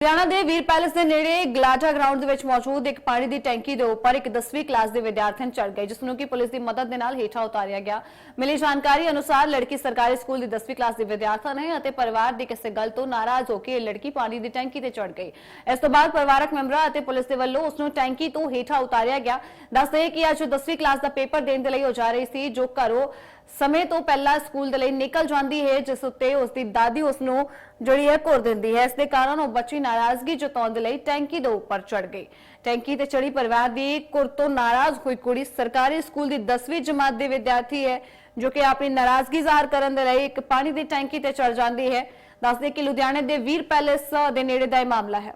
ਹਰਿਆਣਾ ਦੇ ਵੀਰ ਪੈਲੇਸ ਦੇ ਨੇੜੇ ਗਲਾਟਾ ਗਰਾਊਂਡ ਦੇ ਵਿੱਚ ਮੌਜੂਦ ਇੱਕ ਪਾਣੀ ਦੀ ਟੈਂਕੀ ਦੇ ਉੱਪਰ ਇੱਕ 10ਵੀਂ ਕਲਾਸ ਦੇ ਵਿਦਿਆਰਥੀ ਚੜ ਗਏ, ਜਿਸ ਨੂੰ ਕਿ ਪੁਲਿਸ ਦੀ ਮਦਦ ਦੇ ਨਾਲ ਹੇਠਾਂ ਉਤਾਰਿਆ ਗਿਆ। ਮਿਲੀ ਜਾਣਕਾਰੀ ਅਨੁਸਾਰ ਲੜਕੀ ਸਰਕਾਰੀ ਸਕੂਲ ਦੀ 10ਵੀਂ ਕਲਾਸ ਦੀ ਵਿਦਿਆਰਥਣ ਹੈ ਅਤੇ ਪਰਿਵਾਰ ਦੀ ਕਿਸੇ ਗੱਲ ਤੋਂ ਨਾਰਾਜ਼ ਹੋ ਕੇ ਇਹ ਲੜਕੀ ਪਾਣੀ ਦੀ ਟੈਂਕੀ ਤੇ ਚੜ ਗਈ। ਇਸ ਤੋਂ ਬਾਅਦ ਪਰਿਵਾਰਕ ਮੈਂਬਰਾਂ ਅਤੇ ਪੁਲਿਸ ਦੇ ਵੱਲੋਂ ਉਸ ਨੂੰ ਟੈਂਕੀ ਤੋਂ ਹੇਠਾਂ ਉਤਾਰਿਆ ਗਿਆ। ਦੱਸਦੇ ਕਿ ਅੱਜ 10ਵੀਂ ਕਲਾਸ ਦਾ ਪੇਪਰ ਦੇਣ ਦੇ ਲਈ ਉਹ ਜਾ ਰਹੀ ਸੀ, ਜੋ ਘਰੋਂ ਸਮੇਂ ਤੋਂ ਪਹਿਲਾਂ ਸਕੂਲ ਦੇ ਲਈ ਨਿਕਲ ਜਾਂਦੀ ਹੈ, ਜਿਸ ਉੱਤੇ ਉਸ ਦੀ ਦਾਦੀ ਉਸ ਨੂੰ ਜਿਹੜੀ ਹੈ ਘੁਰ ਦਿੰਦੀ ਹੈ। ਇਸ ਦੇ ਕਾਰਨ ਉਹ ਬੱਚੀ ਨਾਰਾਜ਼ਗੀ ਜਤਾਉਣ ਦੇ ਲਈ ਟੈਂਕੀ ਦੇ ਉੱਪਰ ਚੜ ਗਈ। ਟੈਂਕੀ ਤੇ ਚੜੀ ਪਰਿਵਾਰ ਦੀ ਘੁਰ ਤੋਂ ਨਾਰਾਜ਼ ਹੋਈ ਕੁੜੀ ਸਰਕਾਰੀ ਸਕੂਲ ਦੀ 10ਵੀਂ ਜਮਾਤ ਦੀ ਵਿਦਿਆਰਥੀ ਹੈ, ਜੋ ਕਿ ਆਪਣੀ ਨਾਰਾਜ਼ਗੀ ਜ਼ਾਹਰ ਕਰਨ ਦੇ ਲਈ ਇੱਕ ਪਾਣੀ ਦੀ ਟੈਂਕੀ ਤੇ ਚੜ ਜਾਂਦੀ ਹੈ। ਦੱਸਦੇ ਕਿ ਲੁਧਿਆਣੇ ਦੇ ਵੀਰ ਪੈਲੇਸ ਦੇ ਨੇੜੇ ਦਾ ਇਹ ਮਾਮਲਾ ਹੈ।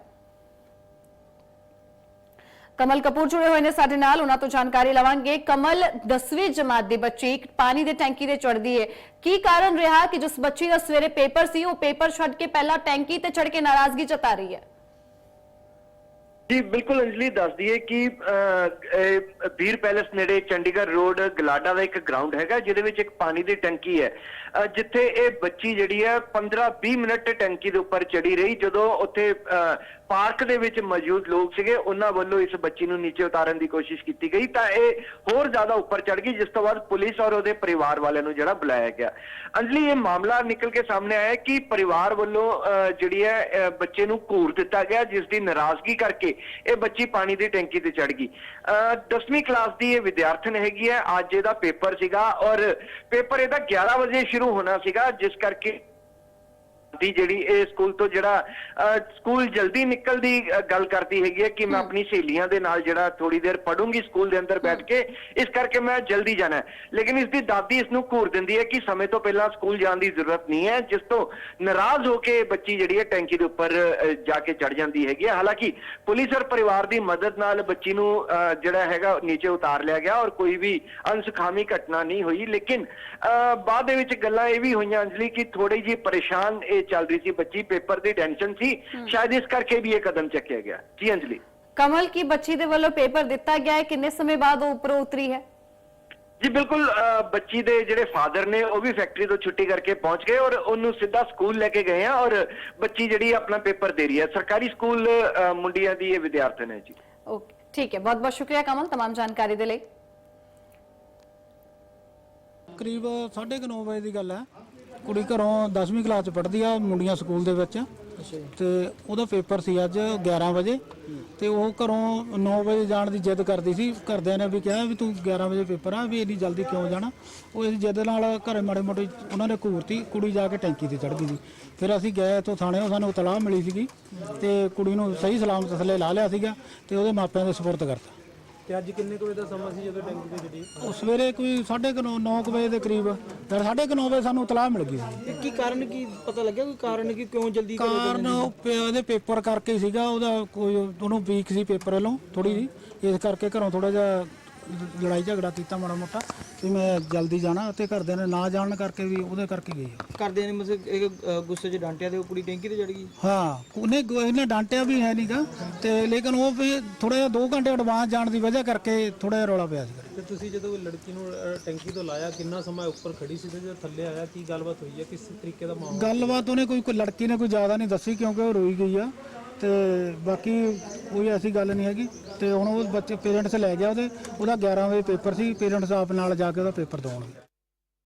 ਕਮਲ ਕਪੂਰ ਜੁੜੇ ਹੋਏ ਨੇ ਸਾਡੇ ਨਾਲ, ਉਹਨਾਂ ਤੋਂ ਜਾਣਕਾਰੀ ਲਵਾਂਗੇ। ਕਮਲ 10ਵੀਂ ਜਮਾਤ ਦੀ ਬੱਚੀ, ਪਾਣੀ ਦੇ ਟੈਂਕੀ ਤੇ ਚੜਦੀ ਹੈ ਕੀ ਕਾਰਨ ਰਿਹਾ ਕਿ ਜਿਸ ਬੱਚੀ ਦਾ ਸਵੇਰੇ ਪੇਪਰ ਸੀ, ਉਹ ਪੇਪਰ ਛੱਡ ਕੇ ਪਹਿਲਾਂ ਟੈਂਕੀ ਤੇ ਚੜ ਕੇ ਨਾਰਾਜ਼ਗੀ ਜਤਾ ਰਹੀ ਹੈ? ਜੀ ਬਿਲਕੁਲ ਅੰਜਲੀ ਦੱਸਦੀ ਹੈ ਕਿ ਅਹ, ਇਹ ਵੀਰ ਪੈਲੇਸ ਨੇੜੇ ਚੰਡੀਗੜ੍ਹ ਰੋਡ ਗਲਾਡਾ ਦਾ ਇੱਕ ਗਰਾਊਂਡ ਹੈਗਾ ਜਿਹਦੇ ਵਿੱਚ ਇੱਕ ਪਾਣੀ ਦੀ ਟੈਂਕੀ ਹੈ। ਜਿੱਥੇ ਇਹ ਬੱਚੀ ਜਿਹੜੀ ਹੈ 15-20 ਮਿੰਟ ਟੈਂਕੀ ਦੇ ਉੱਪਰ ਚੜੀ ਰਹੀ ਜਦੋਂ ਉੱਥੇ ਪਾਰਕ ਦੇ ਵਿੱਚ ਮੌਜੂਦ ਲੋਕ ਸੀਗੇ ਉਹਨਾਂ ਵੱਲੋਂ ਇਸ ਬੱਚੀ ਨੂੰ ਨੀਚੇ ਉਤਾਰਨ ਦੀ ਕੋਸ਼ਿਸ਼ ਕੀਤੀ ਗਈ। ਤਾਂ ਇਹ ਹੋਰ ਜ਼ਿਆਦਾ ਉੱਪਰ ਚੜ ਗਈ ਜਿਸ ਤੋਂ ਬਾਅਦ ਪੁਲਿਸ ਔਰ ਉਹਦੇ ਪਰਿਵਾਰ ਵਾਲਿਆਂ ਨੂੰ ਜਿਹੜਾ ਬੁਲਾਇਆ ਗਿਆ। ਅੰਜਲੀ ਇਹ ਮਾਮਲਾ ਨਿਕਲ ਕੇ ਸਾਹਮਣੇ ਆਇਆ ਕਿ ਪਰਿਵਾਰ ਵੱਲੋਂ ਜਿਹੜੀ ਹੈ ਬੱਚੇ ਨੂੰ ਘੂਰ ਦਿੱਤਾ ਗਿਆ ਜਿਸ ਦੀ ਨਾਰਾਜ਼ਗੀ ਕਰਕੇ ਇਹ ਬੱਚੀ ਪਾਣੀ ਦੀ ਟੈਂਕੀ ਤੇ ਚੜ ਗਈ। 10ਵੀਂ ਕਲਾਸ ਦੀ ਇਹ ਵਿਦਿਆਰਥਣ ਹੈਗੀ ਹੈ। ਅੱਜ ਇਹਦਾ ਪੇਪਰ ਸੀਗਾ ਔਰ ਪੇਪਰ ਇਹਦਾ 11 ਵਜੇ ਸ਼ੁਰੂ ਹੋਣਾ ਸੀਗਾ, ਜਿਸ ਕਰਕੇ ਦੀ ਜਿਹੜੀ ਇਹ ਸਕੂਲ ਤੋਂ ਜਿਹੜਾ ਸਕੂਲ ਜਲਦੀ ਨਿਕਲ ਦੀ ਗੱਲ ਕਰਦੀ ਹੈਗੀ ਹੈ ਕਿ ਮੈਂ ਆਪਣੀ ਸਹੇਲੀਆਂ ਦੇ ਨਾਲ ਜਿਹੜਾ ਥੋੜੀ ਦੇਰ ਪੜੂੰਗੀ ਸਕੂਲ ਦੇ ਅੰਦਰ ਬੈਠ ਕੇ ਇਸ ਕਰਕੇ ਮੈਂ ਜਲਦੀ ਜਾਣਾ ਹੈ। ਲੇਕਿਨ ਇਸ ਦੀ ਦਾਦੀ ਇਸ ਨੂੰ ਘੂਰ ਦਿੰਦੀ ਹੈ ਕਿ ਸਮੇਂ ਤੋਂ ਪਹਿਲਾਂ ਸਕੂਲ ਜਾਣ ਦੀ ਜ਼ਰੂਰਤ ਨਹੀਂ ਹੈ ਜਿਸ ਤੋਂ ਨਾਰਾਜ਼ ਹੋ ਕੇ ਬੱਚੀ ਜਿਹੜੀ ਹੈ ਟੈਂਕੀ ਦੇ ਉੱਪਰ ਜਾ ਕੇ ਚੜ ਜਾਂਦੀ ਹੈਗੀ ਹੈ। ਹਾਲਾਂਕਿ ਪੁਲਿਸ ਔਰ ਪਰਿਵਾਰ ਦੀ ਮਦਦ ਨਾਲ ਬੱਚੀ ਨੂੰ ਜਿਹੜਾ ਹੈਗਾ ਨੀਚੇ ਉਤਾਰ ਲਿਆ ਗਿਆ ਔਰ ਕੋਈ ਵੀ ਅਨਸੁਖਾਵੀ ਘਟਨਾ ਨਹੀਂ ਹੋਈ। ਲੇਕਿਨ ਬਾਅਦ ਦੇ ਵਿੱਚ ਗੱਲਾਂ ਇਹ ਵੀ ਹੋਈਆਂ ਅੰਜਲੀ ਕਿ ਥੋੜੀ ਜਿਹੀ ਪਰੇਸ਼ਾਨ ਇਹ ਚੱਲ ਰਹੀ ਸੀ ਬੱਚੀ ਪੇਪਰ ਦੀ ਟੈਨਸ਼ਨ ਸੀ ਸ਼ਾਇਦ ਇਸ ਕਰਕੇ ਵੀ ਇਹ ਕਦਮ ਚੱਕਿਆ ਗਿਆ ਜੀ ਅੰਜਲੀ ਕਮਲ ਕੀ ਬੱਚੀ ਦੇ ਵੱਲੋਂ ਪੇਪਰ ਦਿੱਤਾ ਗਿਆ ਹੈ ਕਿੰਨੇ ਸਮੇਂ ਬਾਅਦ ਉਹ ਉੱਪਰੋਂ ਉਤਰੀ ਹੈ ਜੀ ਬਿਲਕੁਲ ਅਹ, ਬੱਚੀ ਦੇ ਜਿਹੜੇ ਫਾਦਰ ਨੇ ਉਹ ਵੀ ਫੈਕਟਰੀ ਤੋਂ ਛੁੱਟੀ ਕਰਕੇ ਪਹੁੰਚ ਗਏ ਔਰ ਉਹਨੂੰ ਸਿੱਧਾ ਸਕੂਲ ਲੈ ਕੇ ਗਏ ਆ ਔਰ ਬੱਚੀ ਜਿਹੜੀ ਆਪਣਾ ਪੇਪਰ ਦੇ ਰਹੀ ਹੈ ਸਰਕਾਰੀ ਸਕੂਲ ਅਹ, ਮੁੰਡਿਆਂ ਦੀ ਇਹ ਵਿਦਿਆਰਥਣ ਹੈ ਜੀ ਓਕੇ ਠੀਕ ਹੈ ਬਹੁਤ ਬਹੁਤ ਸ਼ੁਕਰੀਆ ਕਮਲ तमाम ਜਾਣਕਾਰੀ ਦੇ ਲਈ ਕਰੀਬ 9:30 ਵਜੇ ਦੀ ਗੱਲ ਹੈ ਕੁੜੀ ਘਰੋਂ 10ਵੀਂ ਕਲਾਸ ਚ ਪੜ੍ਹਦੀ ਆ ਮੁੰਡੀਆਂ ਸਕੂਲ ਦੇ ਵਿੱਚ। ਤੇ ਉਹਦਾ ਪੇਪਰ ਸੀ ਅੱਜ 11 ਵਜੇ। ਤੇ ਉਹ ਘਰੋਂ 9 ਵਜੇ ਜਾਣ ਦੀ ਜਿੱਦ ਕਰਦੀ ਸੀ। ਘਰਦਿਆਂ ਨੇ ਵੀ ਕਿਹਾ ਵੀ ਤੂੰ 11 ਵਜੇ ਪੇਪਰ ਆ ਵੀ ਇੰਨੀ ਜਲਦੀ ਕਿਉਂ ਜਾਣਾ? ਉਹ ਇਸ ਜਿੱਦ ਨਾਲ ਘਰੇ ਮਾੜੇ ਮੋਟੇ ਉਹਨਾਂ ਨੇ ਘੂਰਤੀ ਕੁੜੀ ਜਾ ਕੇ ਟੈਂਕੀ ਤੇ ਚੜ ਗਈ ਸੀ। ਫਿਰ ਅਸੀਂ ਗਏ ਤੋਂ ਥਾਣੇ ਉਹ ਸਾਨੂੰ ਇਤਲਾਹ ਮਿਲੀ ਸੀਗੀ। ਤੇ ਕੁੜੀ ਨੂੰ ਸਹੀ ਸਲਾਮਤ ਥੱਲੇ ਲਾ ਲਿਆ ਸੀਗਾ ਤੇ ਉਹਦੇ ਮਾਪਿਆਂ ਦੇ ਸਪੁਰਦ ਕਰਤਾ। ਤੇ ਅੱਜ ਕਿੰਨੇ ਕੁ ਵਜੇ ਦਾ ਸਮਾਂ ਸੀ ਜਦੋਂ ਟੈਂਕੀ ਤੇ ਚੜੀ ਉਹ ਸਵੇਰੇ ਕੋਈ 9:30 9 ਵਜੇ ਦੇ ਕਰੀਬ। ਫਿਰ 9:30 ਵਜੇ ਸਾਨੂੰ ਇਤਲਾਹ ਮਿਲ ਗਈ ਸੀ। ਤੇ ਕੀ ਕਾਰਨ ਕੀ ਪਤਾ ਲੱਗਿਆ? ਕੋਈ ਕਾਰਨ ਕਿ ਕਿਉਂ ਜਲਦੀ ਕਾਰਨ ਉਹ ਪ- ਉਹਦੇ ਪੇਪਰ ਕਰਕੇ ਸੀਗਾ ਉਹਦਾ ਕੋਈ ਉਹਨੂੰ ਵੀਕ ਸੀ ਪੇਪਰ ਵੱਲੋਂ ਥੋੜੀ ਜੀ ਇਸ ਕਰਕੇ ਘਰੋਂ ਥੋੜਾ ਜਿਹਾ ਲੜਾਈ ਝਗੜਾ ਕੀਤਾ ਮਾੜਾ ਮੋਟਾ ਕਿ ਮੈਂ ਜਲਦੀ ਜਾਣਾ ਤੇ ਘਰਦਿਆਂ ਨੇ ਨਾ ਜਾਣ ਕਰਕੇ ਵੀ ਉਹਦੇ ਕਰਕੇ ਗਈ ਆ। ਕਰਦੇ ਨੇ ਮਤਲਬ ਇਹ ਅ, ਗੁੱਸੇ 'ਚ ਡਾਂਟਿਆ ਤੇ ਉਹ ਕੁੜੀ ਟੈਂਕੀ ਤੇ ਚੜ ਗਈ? ਹਾਂ ਉਹਨੇ ਇਹਨੇ ਡਾਂਟਿਆ ਵੀ ਹੈ ਨਹੀਂਗਾ ਤੇ ਲੇਕਿਨ ਉਹ ਵੀ ਥੋੜਾ ਜਿਹਾ 2 ਘੰਟੇ ਐਡਵਾਂਸ ਜਾਣ ਦੀ ਵਜ੍ਹਾ ਕਰਕੇ ਥੋੜਾ ਜਿਹਾ ਰੌਲਾ ਪਿਆ ਸੀ ਤੇ ਤੁਸੀਂ ਜਦੋਂ ਲੜਕੀ ਨੂੰ ਟੈਂਕੀ ਤੋਂ ਲਾਇਆ ਕਿੰਨਾ ਸਮਾਂ ਉੱਪਰ ਖੜੀ ਸੀ ਤੇ ਜਦੋਂ ਥੱਲੇ ਆਇਆ ਕੀ ਗੱਲਬਾਤ ਹੋਈ ਹੈ ਕਿਸ ਤਰੀਕੇ ਦਾ ਮਾਹੌਲ ਗੱਲਬਾਤ ਉਹਨੇ ਕੋਈ ਕੋਈ ਲੜਕੀ ਨੇ ਕੋਈ ਜ਼ਿਆਦਾ ਨਹੀਂ ਦੱਸੀ ਕਿਉਂਕਿ ਉਹ ਰੋਈ ਗਈ ਆ। ਤੇ ਬਾਕੀ ਕੋਈ ਐਸੀ ਗੱਲ ਨਹੀਂ ਹੈਗੀ ਤੇ ਹੁਣ ਉਹ ਬੱਚੇ ਪੇਰੈਂਟਸ ਲੈ ਗਿਆ ਉਹਦੇ, ਉਹਦਾ 11 ਵਜੇ ਪੇਪਰ ਸੀ ਪੇਰੈਂਟਸ ਆਪ ਨਾਲ ਜਾ ਕੇ ਉਹਦਾ ਪੇਪਰ ਦਵਾਉਣਗੇ